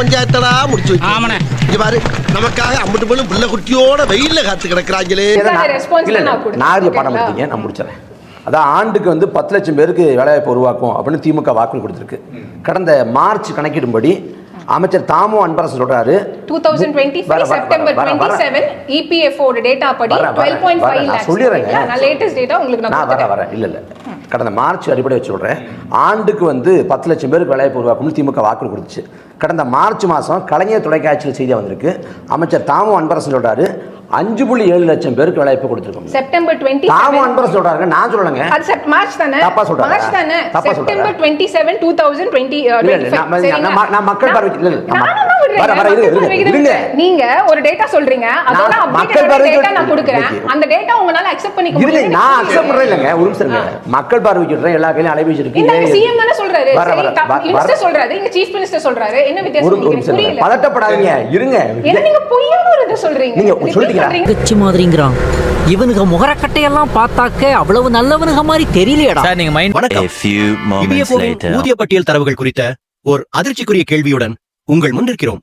பஞ்சாயத்தடா முடிச்சு ஆமாண்ணே. இங்க பாரு நமக்காக அம்பட்டு பொண்ணு புள்ள குட்டியோட வெயில்ல காத்து கிடக்குறாங்களே. இதுல படம்? எடுத்தீங்க நான் முடிச்சிடறேன். அதான் ஆண்டுக்கு வந்து பத்து லட்சம் பேருக்கு வேலைவாய்ப்பு உருவாக்கும் அப்படின்னு திமுக வாக்குறுதி கொடுத்துருக்கு. கடந்த மார்ச் கணக்கிடும்படி அமைச்சர் தாமோ அன்பரசன் சொல்றாரு. 2025 வர, வர, செப்டம்பர் வர, வர, 27 EPF ஓட டேட்டா படி வர, வர, 12.5 வர, நான் lakhs. சொல்லிடுறேங்க. ஓகேங்களா? நான் லேட்டஸ்ட் டேட்டா உங்களுக்கு நான் வர இல்ல இல்ல. கடந்த மார்ச் அடிப்படை வச்சு சொல்றேன். ஆண்டுக்கு வந்து பத்து லட்சம் பேருக்கு வேலைவாய்ப்பு உருவாக்கும்னு திமுக வாக்குறுதி கொடுத்துச்சு. கடந்த மார்ச் மாதம் கலைஞர் தொலைக்காட்சியில் செய்தி வந்திருக்கு. அமைச்சர் தாமோ அன்பரசன் சொல்றாரு அஞ்சு புள்ளி ஏழு லட்சம் பேருக்கு வேலைவாய்ப்பு கொடுத்துருக்கோம் செப்டம்பர் 27 தாமோ அன்பரசன் சொல்றாருங்க நான் சொல்லலைங்க. அது செப் மார்ச் தானே? தப்பா சொல்றாரா? மார்ச் தானே? செப்டம்பர் சொல்றாரா? 27 2020 இல்ல, இல்ல, நான் மக்கள் பார்வைக்கு இல்ல, நீங்க ஒரு டேட்டா சொல்றீங்க. அதோட நான் மக்கள் டேட்டா நான் கொடுக்கறேன். அந்த டேட்டா உங்களால அக்செப்ட் பண்ணிக்க நான் அக்செப்ட் பண்றேன் இல்லைங்க. ஒரு நிமிஷம் இருங்க. மக்கள் பார்வைக்கு விடுறேன் எல்லா கையிலும் அலைபேசி இருக்கு இந்த ஏன் சிஎம் தானே சொல்றாரு. வர, சரி வர, வர, வர. மினிஸ்டர் சொல்றாரு. இங்க சீஃப் மினிஸ்டர் சொல்றாரு. என்ன ஒரு வித்தியாசம் ஒரு உங்களுக்கு நிமிஷம் இருங்க. புரியல. பதட்டப்படாதீங்க. இருங்க. என்ன நீங்க பொய்யான ஒரு இதை சொல்றீங்க? நீங்க? சொல்றீங்க. கட்சி மாதிரிங்கிறான். இவனுங்க முகரக்கட்டையெல்லாம் பார்த்தாக்க அவ்வளவு நல்லவனுங்க மாதிரி தெரியலையடா. சார் நீங்க மைண்ட் வணக்கம் A few moments EPFO வின் later. ஊதிய பட்டியல் தரவுகள் குறித்த ஓர் அதிர்ச்சிக்குரிய கேள்வியுடன் உங்கள் முன்னிருக்கிறோம்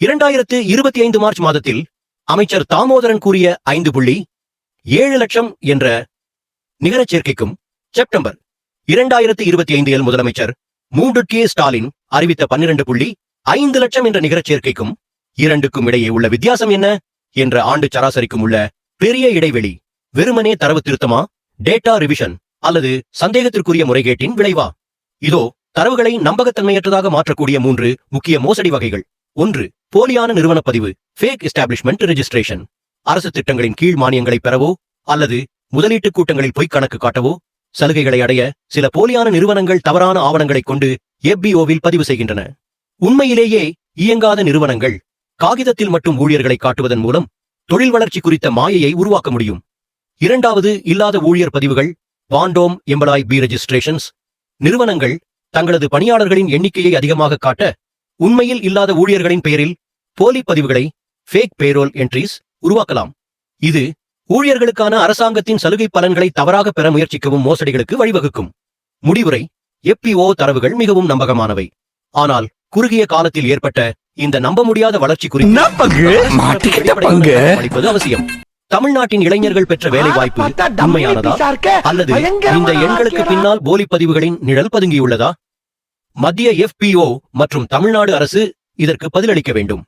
இரண்டாயிரத்து இருபத்தி ஐந்து மார்ச் மாதத்தில் அமைச்சர் தாமோதரன் கூறிய ஐந்து புள்ளி ஏழு லட்சம் என்ற நிகரச் சேர்க்கைக்கும் செப்டம்பர் இரண்டாயிரத்து இருபத்தி ஐந்து முதலமைச்சர் மூன்று கே ஸ்டாலின் அறிவித்த பன்னிரண்டு புள்ளி ஐந்து லட்சம் என்ற நிகரச் சேர்க்கைக்கும் இரண்டுக்கும் இடையே உள்ள வித்தியாசம் என்ன? என்ற ஆண்டு சராசரிக்கும் உள்ள பெரிய இடைவெளி வெறுமனே தரவு திருத்தமா டேட்டா ரிவிஷன் அல்லது சந்தேகத்திற்குரிய முறைகேட்டின் விளைவா? இதோ தரவுகளை நம்பகத்தன்மையற்றதாக மாற்றக்கூடிய மூன்று முக்கிய மோசடி வகைகள். ஒன்று போலியான நிறுவன பதிவு ஃபேக் எஸ்டாப்ளிஷ்மெண்ட் ரெஜிஸ்ட்ரேஷன் அரசு திட்டங்களின் கீழ் மானியங்களை பெறவோ அல்லது முதலீட்டு கூட்டங்களில் பொய்க் கணக்கு காட்டவோ சலுகைகளை அடைய சில போலியான நிறுவனங்கள் தவறான ஆவணங்களைக் கொண்டு எஃபிஓவில் பதிவு செய்கின்றன. உண்மையிலேயே இயங்காத நிறுவனங்கள் காகிதத்தில் மட்டும் ஊழியர்களை காட்டுவதன் மூலம் தொழில் வளர்ச்சி குறித்த மாயையை உருவாக்க முடியும். இரண்டாவது இல்லாத ஊழியர் பதிவுகள் பாண்டோம் எம்பலாய் பி ரெஜிஸ்ட்ரேஷன்ஸ் நிறுவனங்கள் தங்களது பணியாளர்களின் எண்ணிக்கையை அதிகமாக காட்ட உண்மையில் இல்லாத ஊழியர்களின் பெயரில் போலி பதிவுகளை ஃபேக் பேரோல் என்ட்ரிஸ் உருவாக்கலாம். இது ஊழியர்களுக்கான அரசாங்கத்தின் சலுகை பலன்களை தவறாக பெற முயற்சிக்கவும் மோசடிகளுக்கு வழிவகுக்கும். முடிவுரை எப்பிஓ தரவுகள் மிகவும் நம்பகமானவை. ஆனால் குறுகிய காலத்தில் ஏற்பட்ட இந்த நம்ப முடியாத வளர்ச்சி குறித்து படிப்பது அவசியம். தமிழ்நாட்டின் இளைஞர்கள் பெற்ற வேலை வாய்ப்பு உண்மையானதா? அல்லது இந்த எண்களுக்கு பின்னால் போலி பதிவுகளின் நிழல் பதுங்கியுள்ளதா? மத்திய எஃபிஓ மற்றும் தமிழ்நாடு அரசு இதற்கு பதிலளிக்க வேண்டும்.